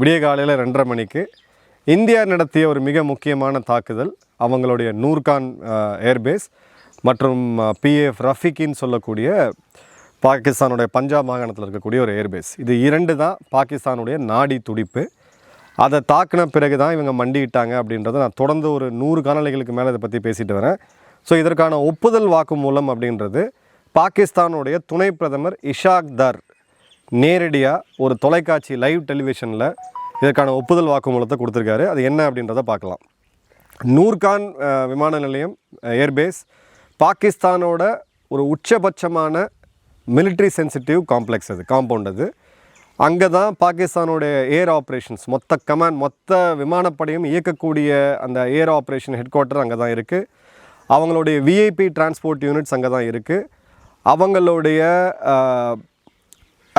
விடிய காலையில் ரெண்டரை மணிக்கு இந்தியா நடத்திய ஒரு மிக முக்கியமான தாக்குதல் அவங்களுடைய நூர்கான் ஏர்பேஸ் மற்றும் பிஎஃப் ரஃபிகின்னு சொல்லக்கூடிய பாகிஸ்தானுடைய பஞ்சாப் மாகாணத்தில் இருக்கக்கூடிய ஒரு ஏர்பேஸ் இது இரண்டு தான் பாகிஸ்தானுடைய நாடி துடிப்பு. அதை தாக்கின பிறகு தான் இவங்க மண்டியிட்டாங்க அப்படின்றத நான் தொடர்ந்து ஒரு நூறு காணொளிகளுக்கு மேலே இதை பற்றி பேசிட்டு வரேன். ஸோ இதற்கான ஒப்புதல் வாக்குமூலம் அப்படின்றது பாகிஸ்தானுடைய துணை பிரதமர் இஷாக் தர். நேரடியாக ஒரு தொலைக்காட்சி லைவ் டெலிவிஷனில் இதற்கான ஒப்புதல் வாக்குமூலத்தை கொடுத்துருக்காரு. அது என்ன அப்படின்றத பார்க்கலாம். நூர்கான் விமான நிலையம் ஏர்பேஸ் பாகிஸ்தானோட ஒரு உச்சபட்சமான மிலிட்ரி சென்சிட்டிவ் காம்ப்ளெக்ஸ் அது காம்பவுண்ட் அது. அங்கே தான் பாகிஸ்தானுடைய ஏர் ஆப்ரேஷன்ஸ் மொத்த கமாண்ட் மொத்த விமானப்படையும் இயக்கக்கூடிய அந்த ஏர் ஆப்ரேஷன் ஹெட் குவார்ட்டர் அங்கே தான் இருக்குது அவங்களுடைய விஐபி டிரான்ஸ்போர்ட் யூனிட்ஸ் அங்கே தான் இருக்குது அவங்களுடைய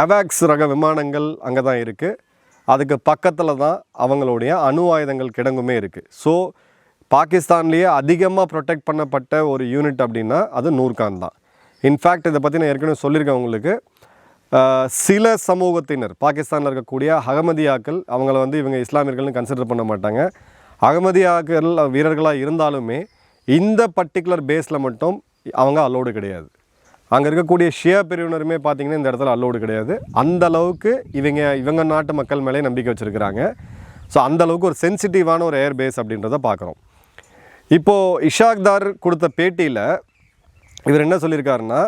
அவாக்ஸ் ரக விமானங்கள் அங்கே தான் இருக்குது அதுக்கு பக்கத்தில் தான் அவங்களுடைய அணு ஆயுதங்கள் கிடங்குமே இருக்குது ஸோ பாகிஸ்தான்லேயே அதிகமாக ப்ரொடெக்ட் பண்ணப்பட்ட ஒரு யூனிட் அப்படின்னா அது நூர்கான் தான். இன்ஃபேக்ட் இதை பற்றி நான் ஏற்கனவே சொல்லியிருக்கேன் உங்களுக்கு. சில சமூகத்தினர் பாகிஸ்தானில் இருக்கக்கூடிய அகமதியாக்கள் அவங்கள வந்து இவங்க இஸ்லாமியர்கள்னு கன்சிடர் பண்ண மாட்டாங்க. அகமதியாக்கள் வீரர்களாக இருந்தாலுமே இந்த பர்டிகுலர் பேஸில் மட்டும் அவங்க அலோடு கிடையாது. அங்கே இருக்கக்கூடிய ஷியா பிரிவினருமே பார்த்திங்கன்னா இந்த இடத்துல அல்லோடு கிடையாது. அந்த அளவுக்கு இவங்க இவங்க நாட்டு மக்கள் மேலே நம்பிக்கை வச்சுருக்கிறாங்க. ஸோ அந்த அளவுக்கு ஒரு சென்சிட்டிவான ஒரு ஏர் பேஸ் அப்படின்றத பார்க்குறோம் இப்போது இஷாக்தார் கொடுத்த பேட்டியில் இவர் என்ன சொல்லியிருக்காருன்னா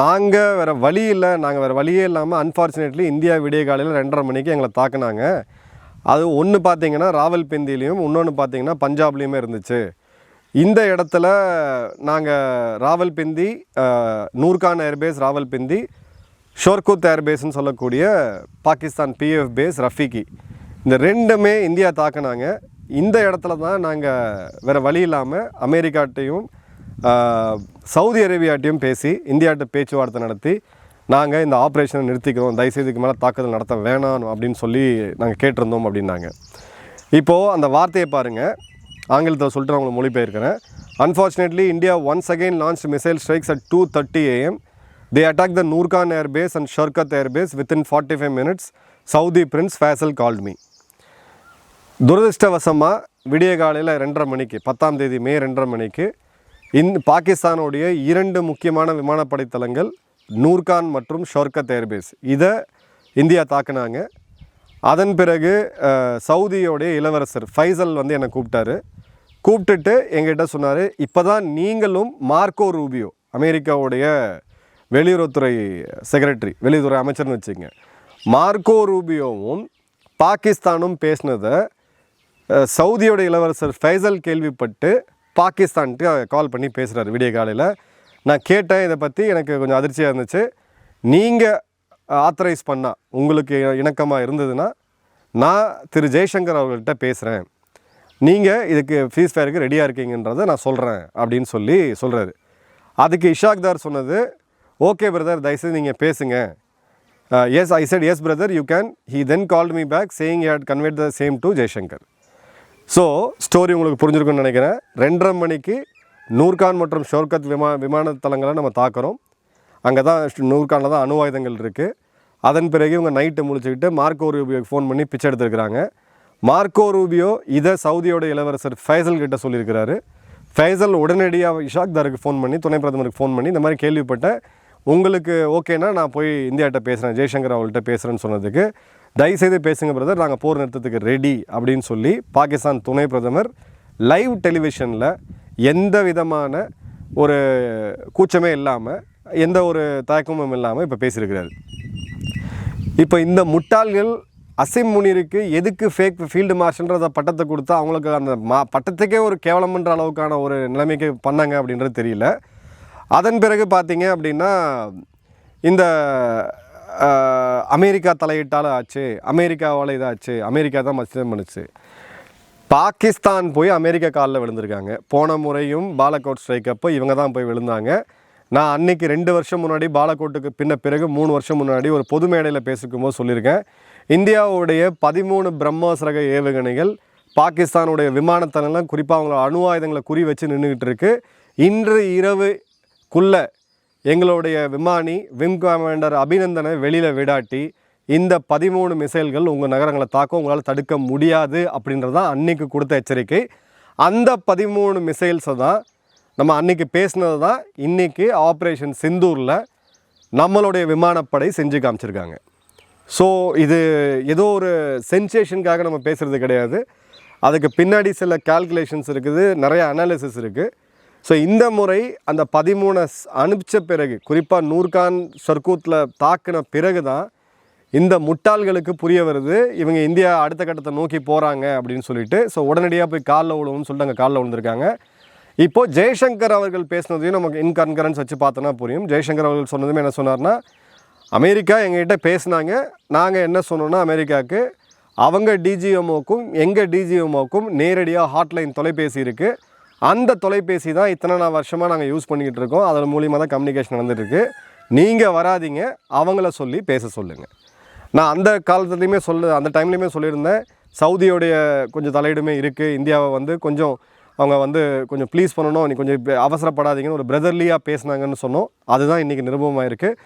நாங்கள் வேறு வழி இல்லை நாங்கள் வேறு வழியே இல்லாமல் அன்ஃபார்ச்சுனேட்லி இந்தியா விடிய காலையில் ரெண்டரை மணிக்கு எங்களை தாக்குனாங்க. அது ஒன்று பார்த்தீங்கன்னா ராவல்பிந்திலையும் இன்னொன்று பார்த்தீங்கன்னா பஞ்சாப்லேயுமே இருந்துச்சு. இந்த இடத்துல நாங்கள் ராவல்பிந்தி நூர்கான் ஏர்பேஸ் ராவல்பிந்தி ஷோர்குத் ஏர்பேஸ்னு சொல்லக்கூடிய பாகிஸ்தான் பிஎஃப் பேஸ் ரஃபிகி. இந்த ரெண்டுமே இந்தியா தாக்குனாங்க. இந்த இடத்துல தான் நாங்கள் வேறு வழி இல்லாமல் அமெரிக்காட்டையும் சவுதி அரேபியாட்டையும் பேசி இந்தியாட்ட பேச்சுவார்த்தை நடத்தி நாங்கள் இந்த ஆப்ரேஷனை நிறுத்திக்கிறோம். தயவுசெய்துக்கு மேலே தாக்குதல் நடத்த வேணாம் அப்படின்னு சொல்லி நாங்கள் கேட்டிருந்தோம் அப்படின்னாங்க. இப்போது அந்த வார்த்தையை பாருங்கள் ஆங்கிலத்தில் சொல்லிட்டு நான் உங்களுக்கு மொழிபெயர்க்கிறேன். Unfortunately India once again launch missile strikes at two thirty AM they attack the Nur Khan airbase and Shorkot airbase within forty five minutes Saudi prince Faisal called me துரதிருஷ்டவசமாக விடிய காலையில் ரெண்டரை மணிக்கு பத்தாம் தேதி மே ரெண்டரை மணிக்கு இந் பாகிஸ்தானுடைய இரண்டு முக்கியமான விமானப்படை தளங்கள் நூர்கான் மற்றும் ஷோர்கத் ஏர்பேஸ் இதை இந்தியா தாக்குனாங்க. அதன் பிறகு சவுதியோடைய இளவரசர் ஃபைசல் வந்து என்னை கூப்பிட்டாரு. கூப்பிட்டுட்டு எங்கிட்ட சொன்னார் இப்போ தான் நீங்களும் மார்க்கோ ரூபியோ அமெரிக்காவுடைய வெளியுறவுத்துறை செக்ரட்டரி வெளியுறவுத்துறை அமைச்சர்னு வச்சுங்க மார்க்கோ ரூபியோவும் பாகிஸ்தானும் பேசினதை அஹ், சவுதியோட இளவரசர் ஃபைசல் கேள்விப்பட்டு பாகிஸ்தான்ட்டு கால் பண்ணி பேசுகிறாரு விடிய காலையில். நான் கேட்டேன் இதை பற்றி எனக்கு கொஞ்சம் அதிர்ச்சியாக இருந்துச்சு. நீங்கள் ஆத்தரைஸ் பண்ணால் உங்களுக்கு இணக்கமாக இருந்ததுன்னா நான் திரு ஜெய்சங்கர் அவர்கள்ட்ட பேசுகிறேன் நீங்கள் இதுக்கு ஃபீஸ் ஃபேருக்கு ரெடியாக இருக்கீங்கன்றதை நான் சொல்கிறேன் அப்படின்னு சொல்லி சொல்கிறாரு அதுக்கு இஷாக் தார் சொன்னது ஓகே பிரதர் தயவுசெய்து நீங்கள் பேசுங்க. Yes I said yes brother you can he then called me back saying had convert the same to Jaishankar so story உங்களுக்கு புரிஞ்சிருக்குன்னு நினைக்கிறேன். ரெண்டரை மணிக்கு நூர்கான் மற்றும் ஷோர்கத் விமா விமான தளங்களை நம்ம தாக்குறோம். அங்கே தான் நூர்கானில் தான் அணு ஆயுதங்கள் இருக்குது அதன் பிறகு இவங்க நைட்டு முடிச்சுக்கிட்டு மார்க்கோ ரூபியோக்கு ஃபோன் பண்ணி பிச்சை எடுத்துருக்கிறாங்க. மார்க்கோ ரூபியோ இதை சவுதியோட இளவரசர் ஃபைசல் கிட்ட சொல்லியிருக்கிறாரு. ஃபைசல் உடனடியாக இஷாக் தாருக்கு ஃபோன் பண்ணி துணை பிரதமருக்கு ஃபோன் பண்ணி இந்த மாதிரி கேள்விப்பட்டேன் உங்களுக்கு ஓகேனா நான் போய் இந்தியாட்ட பேசுகிறேன் ஜெய்சங்கர் அவள்கிட்ட பேசுகிறேன்னு சொன்னதுக்கு. தயவுசெய்து பேசுங்க பிரதர் நாங்கள் போர் நிறுத்தத்துக்கு ரெடி அப்படின்னு சொல்லி பாகிஸ்தான் துணை பிரதமர் லைவ் டெலிவிஷனில் எந்த விதமான ஒரு கூச்சமே இல்லாமல் எந்த ஒரு தயக்கமும் இல்லாமல் இப்போ பேசியிருக்கிறாரு. இப்போ இந்த முட்டாள்கள் அசிம் முனிருக்கு எதுக்கு ஃபேக் ஃபீல்டு மார்ஷல்ன்றத பட்டத்தை கொடுத்தா அவங்களுக்கு அந்த மா பட்டத்துக்கே ஒரு கேவலம்ன்ற அளவுக்கான ஒரு நிலைமைக்கு பண்ணாங்க அப்படின்றது தெரியல. அதன் பிறகு பார்த்தீங்க அப்படின்னா இந்த அமெரிக்கா தலையிட்டால் ஆச்சு அமெரிக்காவால் இதாச்சு அமெரிக்கா தான் மசிதம் பண்ணுச்சு. பாகிஸ்தான் போய் அமெரிக்கா காலில் விழுந்திருக்காங்க. போன முறையும் பாலகோட் ஸ்ட்ரைக் அப்போ இவங்க தான் போய் விழுந்தாங்க. நான் அன்னைக்கு ரெண்டு வருஷம் முன்னாடி பாலக்கோட்டுக்கு பின்ன பிறகு மூணு வருஷம் முன்னாடி ஒரு பொது மேடையில் பேசிக்கும்போது சொல்லியிருக்கேன். இந்தியாவுடைய பதிமூணு பிரம்மோஸ் ரக ஏவுகணைகள் பாகிஸ்தானுடைய விமானத்தனெல்லாம் குறிப்பாக அவங்களோட அணு ஆயுதங்களை குறி வச்சு நின்றுக்கிட்டு இருக்குது இன்று இரவுக்குள்ள எங்களுடைய விமானி விம் கமாண்டர் அபிநந்தனை வெளியில் விடாட்டி இந்த பதிமூணு மிசைல்கள் உங்கள் நகரங்களை தாக்க உங்களால் தடுக்க முடியாது அப்படின்றது தான் அன்றைக்கு கொடுத்த எச்சரிக்கை. அந்த பதிமூணு மிசைல்ஸை தான் நம்ம அன்றைக்கி பேசினது தான் இன்றைக்கி ஆப்ரேஷன் சிந்தூரில் நம்மளுடைய விமானப்படை செஞ்சு காமிச்சிருக்காங்க. ஸோ இது ஏதோ ஒரு சென்சேஷனுக்காக நம்ம பேசுகிறது கிடையாது. அதுக்கு பின்னாடி சில கால்குலேஷன்ஸ் இருக்குது நிறைய அனாலிசிஸ் இருக்குது ஸோ இந்த முறை அந்த பதிமூணை அனுப்பிச்ச பிறகு குறிப்பாக நூர்கான் சர்க்கூத்தில் தாக்கின பிறகு தான் இந்த முட்டாள்களுக்கு புரிய வருது இவங்க இந்தியா அடுத்த கட்டத்தை நோக்கி போகிறாங்க அப்படின்னு சொல்லிட்டு. ஸோ உடனடியாக போய் காலில் விழுவுன்னு சொல்லிட்டு அங்கே காலில் விழுந்திருக்காங்க. இப்போ ஜெய்சங்கர் அவர்கள் பேசினதையும் நமக்கு இன்கன்கரன்ஸ் வச்சு பார்த்தோன்னா புரியும். ஜெய்சங்கர் அவர்கள் சொன்னதுமே என்ன சொன்னார்னா அமெரிக்கா எங்ககிட்ட பேசினாங்க. நாங்கள் என்ன சொன்னோன்னா அமெரிக்காவுக்கு அவங்க டிஜிஎம்ஓக்கும் எங்கள் டிஜிஎம்ஓக்கும் நேரடியாக ஹாட்லைன் தொலைபேசி இருக்குது அந்த தொலைபேசி தான் இத்தனை நான் வருஷமாக நாங்கள் யூஸ் பண்ணிக்கிட்டு இருக்கோம். அதன் மூலியமாக தான் கம்யூனிகேஷன் நடந்துட்டுருக்கு. நீங்கள் வராதீங்க. அவங்கள சொல்லி பேச சொல்லுங்கள் நான் அந்த காலத்துலேயுமே சொல்ல அந்த டைம்லேயுமே சொல்லியிருந்தேன். சவுதியோடைய கொஞ்சம் தலையிடுமே இருக்குது இந்தியாவை வந்து கொஞ்சம் அவங்க வந்து கொஞ்சம் ப்ளீஸ் பண்ணணும் நீ கொஞ்சம் அவசரப்படாதீங்கன்னு ஒரு பிரதர்லியாக பேசுனாங்கன்னு சொன்னோம். அதுதான் இன்றைக்கி நிருபமாக இருக்குது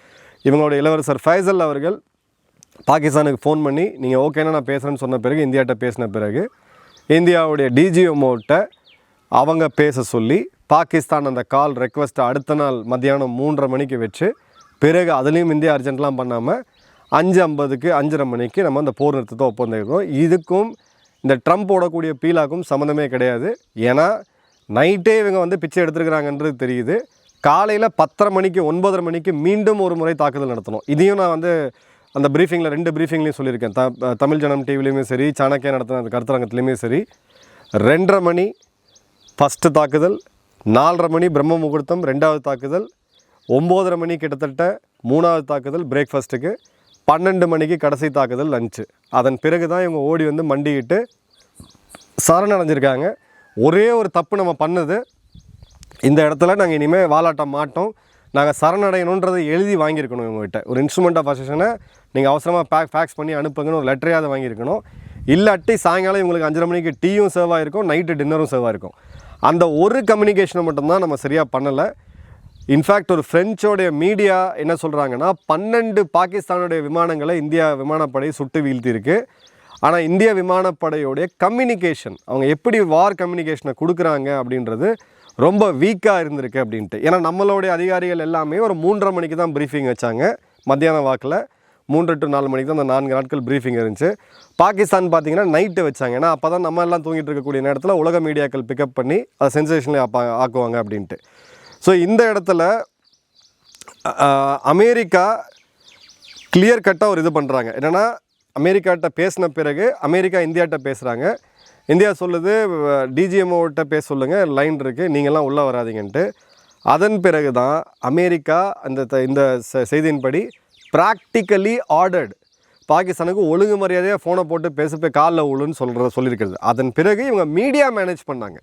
இவங்களோட இளவரசர் ஃபைசல் அவர்கள் பாகிஸ்தானுக்கு ஃபோன் பண்ணி நீங்கள் ஓகேன்னா நான் பேசுகிறேன்னு சொன்ன பிறகு இந்தியாட்ட பேசின பிறகு இந்தியாவுடைய டிஜிஎம்ஓட்ட அவங்க பேச சொல்லி பாகிஸ்தான் அந்த கால் ரெக்வஸ்ட்டை அடுத்த நாள் மத்தியானம் மூன்றரை மணிக்கு வச்சு பிறகு அதுலேயும் இந்தியா அர்ஜென்ட்லாம் பண்ணாமல் அஞ்சு ஐம்பதுக்கு அஞ்சரை மணிக்கு நம்ம அந்த போர் நிறுத்தத்தை ஒப்பந்தம் இதுக்கும் இந்த ட்ரம்ப் ஓடக்கூடிய பீலாக்கும் சம்மந்தமே கிடையாது. ஏன்னா நைட்டே இவங்க வந்து பிச்சை எடுத்துருக்குறாங்கன்றது தெரியுது. காலையில் பத்தரை மணிக்கு ஒன்பதரை மணிக்கு மீண்டும் ஒரு முறை தாக்குதல் நடத்தணும். இதையும் நான் வந்து அந்த ப்ரீஃபிங்கில் ரெண்டு ப்ரீஃபிங்லேயும் சொல்லியிருக்கேன். த தமிழ் ஜனம் டிவிலையுமே சரி சாணக்கியா நடத்தின அந்த கருத்தரங்கத்துலேயுமே சரி ரெண்டரை மணி ஃபஸ்ட்டு தாக்குதல் நாலரை மணி பிரம்ம முகூர்த்தம் ரெண்டாவது தாக்குதல் ஒம்போதரை மணி கிட்டத்தட்ட மூணாவது தாக்குதல் பிரேக்ஃபாஸ்ட்டுக்கு பன்னெண்டு மணிக்கு கடைசி தாக்குதல் லஞ்சு அதன் பிறகு தான் இவங்க ஓடி வந்து மண்டிக்கிட்டு சரணடைஞ்சிருக்காங்க. ஒரே ஒரு தப்பு நம்ம பண்ணது. இந்த இடத்துல நாங்கள் இனிமேல் வாலாட்ட மாட்டோம். நாங்கள் சரணடையணுன்றதை எழுதி வாங்கியிருக்கணும் இவங்ககிட்ட. ஒரு இன்ஸ்ட்ருமெண்ட் ஆஃப் அசேஷனை நீங்கள் அவசரமாக பேக் ஃபேக்ஸ் பண்ணி அனுப்புங்கன்னு ஒரு லெட்டரையாவது வாங்கியிருக்கணும். இல்லாட்டி சாயங்காலம் இவங்களுக்கு அஞ்சரை மணிக்கு டீயும் சர்வ் ஆகிருக்கும் நைட்டு டின்னரும் சர்வ் ஆகிருக்கும் அந்த ஒரு கம்யூனிகேஷனை மட்டும்தான் நம்ம சரியாக பண்ணலை. இன்ஃபேக்ட் ஒரு ஃப்ரெஞ்சோடைய மீடியா என்ன சொல்கிறாங்கன்னா பன்னெண்டு பாகிஸ்தானுடைய விமானங்களை இந்தியா விமானப்படை சுட்டு வீழ்த்தியிருக்கு. ஆனால் இந்திய விமானப்படையோடைய கம்யூனிகேஷன் அவங்க எப்படி வார் கம்யூனிகேஷனை கொடுக்குறாங்க அப்படின்றது ரொம்ப வீக்காக இருந்திருக்கு அப்படின்ட்டு. ஏன்னா நம்மளுடைய அதிகாரிகள் எல்லாமே ஒரு மூன்றரை மணிக்கு தான் ப்ரீஃபிங் வச்சாங்க. மத்தியான வாக்கில் மூன்று டு நாலு மணிக்கு தான் அந்த நான்கு நாட்கள் ப்ரீஃபிங் இருந்துச்சு. பாகிஸ்தான் பார்த்தீங்கன்னா நைட்டு வச்சாங்க. ஏன்னா அப்போ தான் நம்ம எல்லாம் தூங்கிட்டு இருக்கக்கூடிய நேரத்தில் உலக மீடியாக்கள் பிக்கப் பண்ணி அதை சென்சேஷனே ஆக்குவாங்க அப்படின்ட்டு. ஸோ இந்த இடத்துல அமெரிக்கா கிளியர் கட்டாக ஒரு இது பண்ணுறாங்க என்னென்னா அமெரிக்காட்ட பேசின பிறகு அமெரிக்கா இந்தியாட்ட பேசுகிறாங்க இந்தியா சொல்லுது டிஜிஎம்ஓட்ட பேச சொல்லுங்கள் லைன் இருக்குது நீங்கள்லாம் உள்ளே வராதீங்கன்ட்டு. அதன் பிறகு தான் அமெரிக்கா அந்த த- இந்த செ- செய்தியின்படி ப்ராக்டிக்கலி ஆர்டர்டு பாகிஸ்தானுக்கு ஒழுங்கு மரியாதையாக ஃபோனை போட்டு பேச போய் காலில் உழுன்னு சொல்கிற சொல்லியிருக்கிறது. அதன் பிறகு இவங்க மீடியா மேனேஜ் பண்ணாங்க.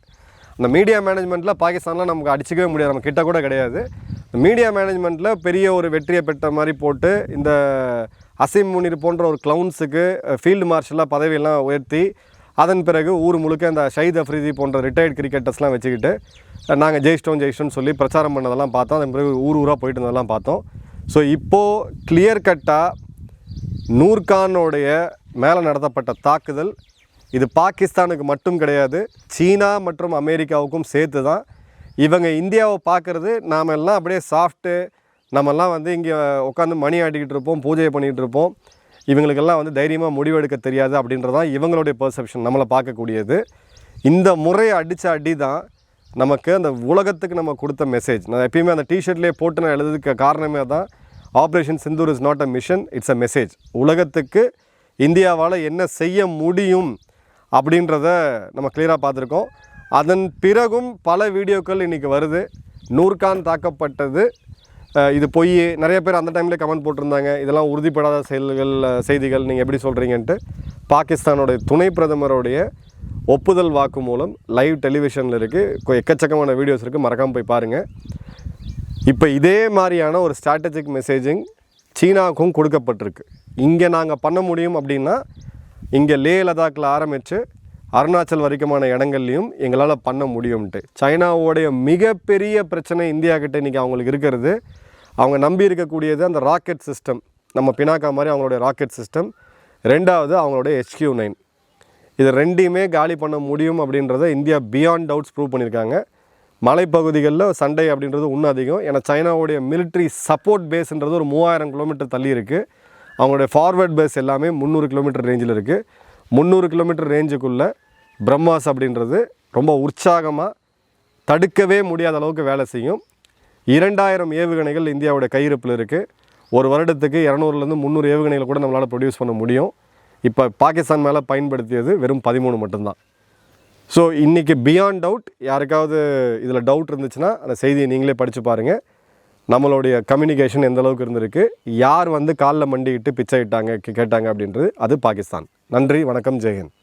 அந்த மீடியா மேனேஜ்மெண்ட்டில் பாகிஸ்தான்லாம் நமக்கு அடிச்சிக்கவே முடியாது. நம்ம கிட்ட கூட கிடையாது. மீடியா மேனேஜ்மெண்ட்டில் பெரிய ஒரு வெற்றியை பெற்ற மாதிரி போட்டு இந்த அசீம் முனிர் போன்ற ஒரு க்ளவுன்ஸுக்கு ஃபீல்டு மார்ஷலாக பதவியெல்லாம் உயர்த்தி அதன் பிறகு ஊர் முழுக்க இந்த ஷஹீத் அஃப்ரிதி போன்ற ரிட்டையர்ட் கிரிக்கெட்டர்ஸ்லாம் வச்சுக்கிட்டு நாங்கள் ஜெயிச்சிட்டோம் ஜெயிச்சிட்டோம்னு சொல்லி பிரச்சாரம் பண்ணதெல்லாம் பார்த்தோம். அதன் பிறகு ஊர் ஊராக போயிட்டு இருந்ததெல்லாம் பார்த்தோம். ஸோ இப்போது கிளியர் கட்டாக நூர்கானோடைய மேலே நடத்தப்பட்ட தாக்குதல் இது பாகிஸ்தானுக்கு மட்டும் கிடையாது சீனா மற்றும் அமெரிக்காவுக்கும் சேர்த்து தான் இவங்க இந்தியாவை பார்க்குறது நாம் எல்லாம் அப்படியே சாஃப்ட்டு நம்மெல்லாம் வந்து இங்கே உட்காந்து மணி ஆட்டிக்கிட்டு இருப்போம் பூஜை பண்ணிகிட்டு இருப்போம். இவங்களுக்கெல்லாம் வந்து தைரியமாக முடிவெடுக்க தெரியாது அப்படின்றது தான் இவங்களுடைய பெர்செப்ஷன் நம்மளை பார்க்கக்கூடியது. இந்த முறையை அடித்த அடி தான் நமக்கு அந்த உலகத்துக்கு நம்ம கொடுத்த மெசேஜ் நான் எப்பயுமே அந்த டிஷர்ட்லேயே போட்டு நான் எழுதுறதுக்கு காரணமே தான் operation Sindoor is not a mission it's a message உலகத்துக்கு இந்தியாவால் என்ன செய்ய முடியும் அப்படின்றத நம்ம கிளியராக பார்த்துருக்கோம். அதன் பிறகும் பல வீடியோக்கள் இன்றைக்கி வருது. நூர்கான் தாக்கப்பட்டது. இது பொய். நிறைய பேர் அந்த டைமில் கமெண்ட் போட்டிருந்தாங்க. இதெல்லாம் உறுதிப்படாத செயல்கள் செய்திகள் நீங்கள் எப்படி சொல்கிறீங்கன்ட்டு பாகிஸ்தானுடைய துணை பிரதமருடைய ஒப்புதல் வாக்கு மூலம் லைவ் டெலிவிஷனில் இருக்குது எக்கச்சக்கமான வீடியோஸ் இருக்குது மறக்காமல் போய் பாருங்கள் இப்போ இதே மாதிரியான ஒரு ஸ்ட்ராட்டஜிக் மெசேஜிங் சீனாவுக்கும் கொடுக்கப்பட்டிருக்கு. இங்கே நாங்கள் பண்ண முடியும் அப்படின்னா இங்கே லே லதாக்கில் ஆரம்பித்து அருணாச்சல் வரைக்குமான இடங்கள்லையும் எங்களால் பண்ண முடியும்ட்டு சைனாவோடைய மிகப்பெரிய பிரச்சனை இந்தியா கிட்ட இன்றைக்கி அவங்களுக்கு இருக்கிறது. அவங்க நம்பி இருக்கக்கூடியது அந்த ராக்கெட் சிஸ்டம். நம்ம பினாக்கா மாதிரி அவங்களுடைய ராக்கெட் சிஸ்டம். ரெண்டாவது அவங்களுடைய ஹெச்கியூ நைன் இது ரெண்டையுமே காலி பண்ண முடியும் அப்படின்றத இந்தியா பியாண்ட் டவுட்ஸ் ப்ரூவ் பண்ணியிருக்காங்க. மலைப்பகுதிகளில் சண்டை அப்படின்றது இன்னும் அதிகம். ஏன்னா சைனாவுடைய மிலிட்ரி சப்போர்ட் பேஸ்ன்றது ஒரு மூவாயிரம் கிலோமீட்டர் தள்ளி இருக்குது அவங்களுடைய ஃபார்வர்ட் பேஸ் எல்லாமே முந்நூறு கிலோமீட்டர் ரேஞ்சில் இருக்குது முந்நூறு கிலோமீட்டர் ரேஞ்சுக்குள்ளே பிரம்மாஸ் அப்படின்றது ரொம்ப உற்சாகமாக தடுக்கவே முடியாத அளவுக்கு வேலை செய்யும். இரண்டாயிரம் ஏவுகணைகள் இந்தியாவோட கையிருப்பில் இருக்குது ஒரு வருடத்துக்கு இரநூறுலேருந்து முந்நூறு ஏவுகணைகள் கூட நம்மளால் ப்ரொடியூஸ் பண்ண முடியும். இப்போ பாகிஸ்தான் மேலே பயன்படுத்தியது வெறும் பதிமூணு மட்டும்தான். ஸோ இன்றைக்கி பியாண்ட் டவுட் யாருக்காவது இதில் டவுட் இருந்துச்சுன்னா அந்த செய்தியை நீங்களே படித்து பாருங்கள் நம்மளுடைய கம்யூனிகேஷன் எந்த அளவுக்கு இருந்திருக்கு யார் வந்து காலில் மண்டிக்கிட்டு பிச்சை இட்டாங்க கே- கேட்டாங்க அப்படின்றது அது பாகிஸ்தான். நன்றி வணக்கம் ஜெயஹிந்த்